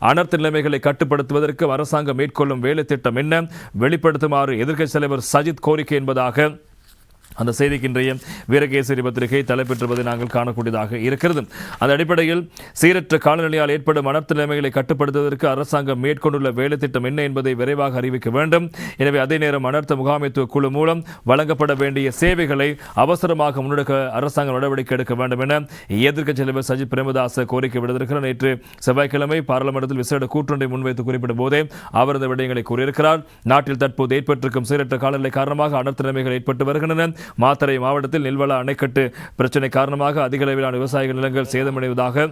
அனர்த்த நிலைமைகளை கட்டுப்படுத்துவதற்கு அரசாங்கம் மேற்கொள்ளும் வேலை திட்டம் என்ன? வெளிப்படுத்துமாறு எதிர்க்கட்சி தலைவர் சஜித் கோரிக்கை என்பதாக அந்த செய்திக்கு இன்றைய வீரகேசரி பத்திரிகை தலைப்பெற்றுவதை நாங்கள் காணக்கூடியதாக இருக்கிறது. அந்த அடிப்படையில் சீரற்ற காலநிலையால் ஏற்படும் அனர்த்த நிலைமைகளை கட்டுப்படுத்துவதற்கு அரசாங்கம் மேற்கொண்டுள்ள வேலை திட்டம் என்ன என்பதை விரைவாக அறிவிக்க வேண்டும். எனவே அதே நேரம் அனர்த்த முகாமைத்துவ குழு மூலம் வழங்கப்பட வேண்டிய சேவைகளை அவசரமாக முன்னெடுக்க அரசாங்கம் நடவடிக்கை எடுக்க வேண்டும் என எதிர்க்கட்சி தலைவர் சஜித் பிரேமதாச கோரிக்கை விடுத்திருக்கிறார். நேற்று செவ்வாய்க்கிழமை பாராளுமன்றத்தில் விசேட கூற்றொன்றை முன்வைத்து குறிப்பிடும் போதே அவர் இந்த விடயங்களை கூறியிருக்கிறார். நாட்டில் தற்போது ஏற்பட்டிருக்கும் சீரற்ற காலநிலை காரணமாக அனர்த்த நிலைமைகள் ஏற்பட்டு வருகின்றன. மாத்தறை மாவட்டத்தில் நெல்வள அணைக்கட்டு பிரச்சினை காரணமாக அதிக அளவிலான விவசாய நிலங்கள் சேதமடைவதாக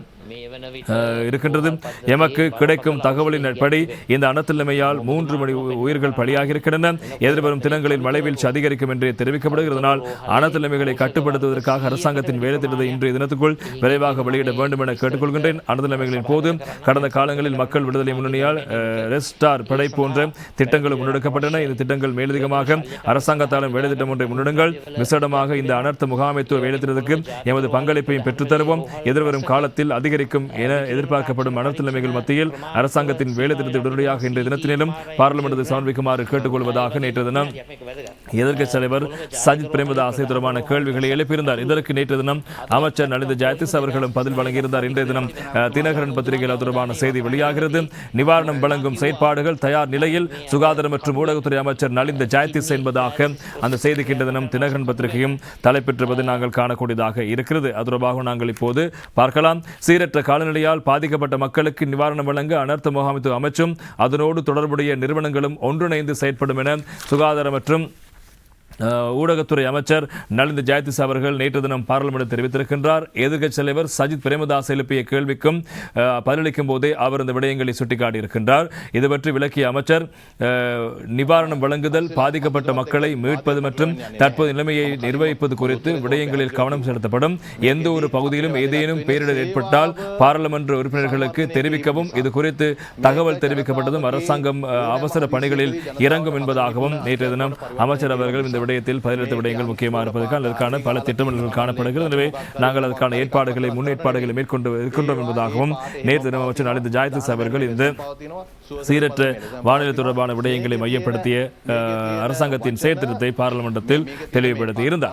இருக்கின்றது. எமக்கு கிடைக்கும் தகவலின் அடிப்படை இந்த அனர்த்தநிலைமையால் மூன்று மணி உயிர்கள் பலியாகி இருக்கின்றன எதிர்வரும் தினங்களில் மழை வீழ்ச்சி அதிகரிக்கும் என்று தெரிவிக்கப்படுகிறதனால் அனர்த்த நிலைமைகளை கட்டுப்படுத்துவதற்காக அரசாங்கத்தின் வேலை திட்டத்தை இன்றைய தினத்துக்குள் விரைவாக வெளியிட வேண்டும் என கேட்டுக்கொள்கின்றேன். அனர்த்த நிலைமைகளின் போது கடந்த காலங்களில் மக்கள் விடுதலை முன்னணியால் ரெஸ்டார் படை போன்ற திட்டங்களும் முன்னெடுக்கப்பட்டன. இந்த திட்டங்கள் மேலதிகமாக அரசாங்கத்தாலும் வேலை திட்டம் ஒன்றை முன்னெடுங்கள். விசேடமாக இந்த அனர்த்த முகாமைத்துவ வேலை திட்டத்துக்கு எமது பங்களிப்பையும் பெற்றுத் தருவோம் எதிர்வரும் காலத்தில் அதிகரிக்கும் என எதிர்பார்க்கப்படும் அனர்த்த மத்தியில் அரசாங்கத்தின் வேலை திட்டத்தை உடனடியாக இன்றைய தினத்திலும் பாராளுமன்றத்தை சமர்ப்பிக்குமாறு கேட்டுக்கொள்வதாக நேற்று தினம் எதிர்க்கட்சி தலைவர் சஜித் பிரேமதாசை தொடர்பான கேள்விகளை எழுப்பியிருந்தார். இதற்கு நேற்று தினம் அமைச்சர் நலிந்த ஜெயதிஸ் அவர்களும் பதில் வழங்கியிருந்தார். இன்றைய தினம் தினகரன் பத்திரிகையில் தொடர்பான செய்தி வெளியாகிறது. நிவாரணம் வழங்கும் செயற்பாடுகள் தயார் நிலையில் சுகாதார மற்றும் ஊடகத்துறை அமைச்சர் நலிந்த ஜெயதிஸ் என்பதாக அந்த செய்திக்கு இன்றைய தினம் தினகரன் பத்திரிகையும் தலைப்பெற்றிருப்பதை நாங்கள் காணக்கூடியதாக இருக்கிறது. அது தொடர்பாக நாங்கள் இப்போது பார்க்கலாம். சீர சீரற்ற காலநிலையால் பாதிக்கப்பட்ட மக்களுக்கு நிவாரணம் வழங்க அனர்த்த முகாமைத்துவ அமைச்சும் அதனோடு தொடர்புடைய நிறுவனங்களும் ஒன்றிணைந்து செயற்படும் என சுகாதார மற்றும் ஊடகத்துறை அமைச்சர் நலிந்த ஜெயதிஸ் அவர்கள் நேற்று தினம் பாராளுமன்றம் தெரிவித்திருக்கின்றார். எதிர்க்கட்சி தலைவர் சஜித் பிரேமதாஸ் எழுப்பிய கேள்விக்கும் பதிலளிக்கும் போதே அவர் இந்த விடயங்களை சுட்டிக்காட்டியிருக்கின்றார். இது பற்றி விளக்கிய அமைச்சர் நிவாரணம் வழங்குதல் பாதிக்கப்பட்ட மக்களை மீட்பது மற்றும் தற்போது நிலைமையை நிர்வகிப்பது குறித்து விடயங்களில் கவனம் செலுத்தப்படும். எந்த ஒரு பகுதியிலும் ஏதேனும் பேரிடர் ஏற்பட்டால் பாராளுமன்ற உறுப்பினர்களுக்கு தெரிவிக்கவும் இது குறித்து தகவல் தெரிவிக்கப்பட்டதும் அரசாங்கம் அஹ், அவசர பணிகளில் இறங்கும் என்பதாகவும் நேற்றைய தினம் அமைச்சர் அவர்கள் இந்த விடயத்தில் பதினெட்டு விடயங்கள் முக்கியமாக இருப்பதற்கு அதற்கான பல திட்டமிடல்கள் காணப்படுகிறது. எனவே நாங்கள் அதற்கான ஏற்பாடுகளை முன்னேற்பாடுகளை மேற்கொண்டு இருக்கின்றோம் என்பதாகவும் நேற்று தினம் அமைச்சர் நலிந்த ஜாயத்திஸ் அவர்கள் இந்த சீரற்ற வானிலை தொடர்பான விடயங்களை மையப்படுத்திய அஹ், அரசாங்கத்தின் செயற்திட்டத்தை பாராளுமன்றத்தில் தெளிவுபடுத்தி இருந்தார்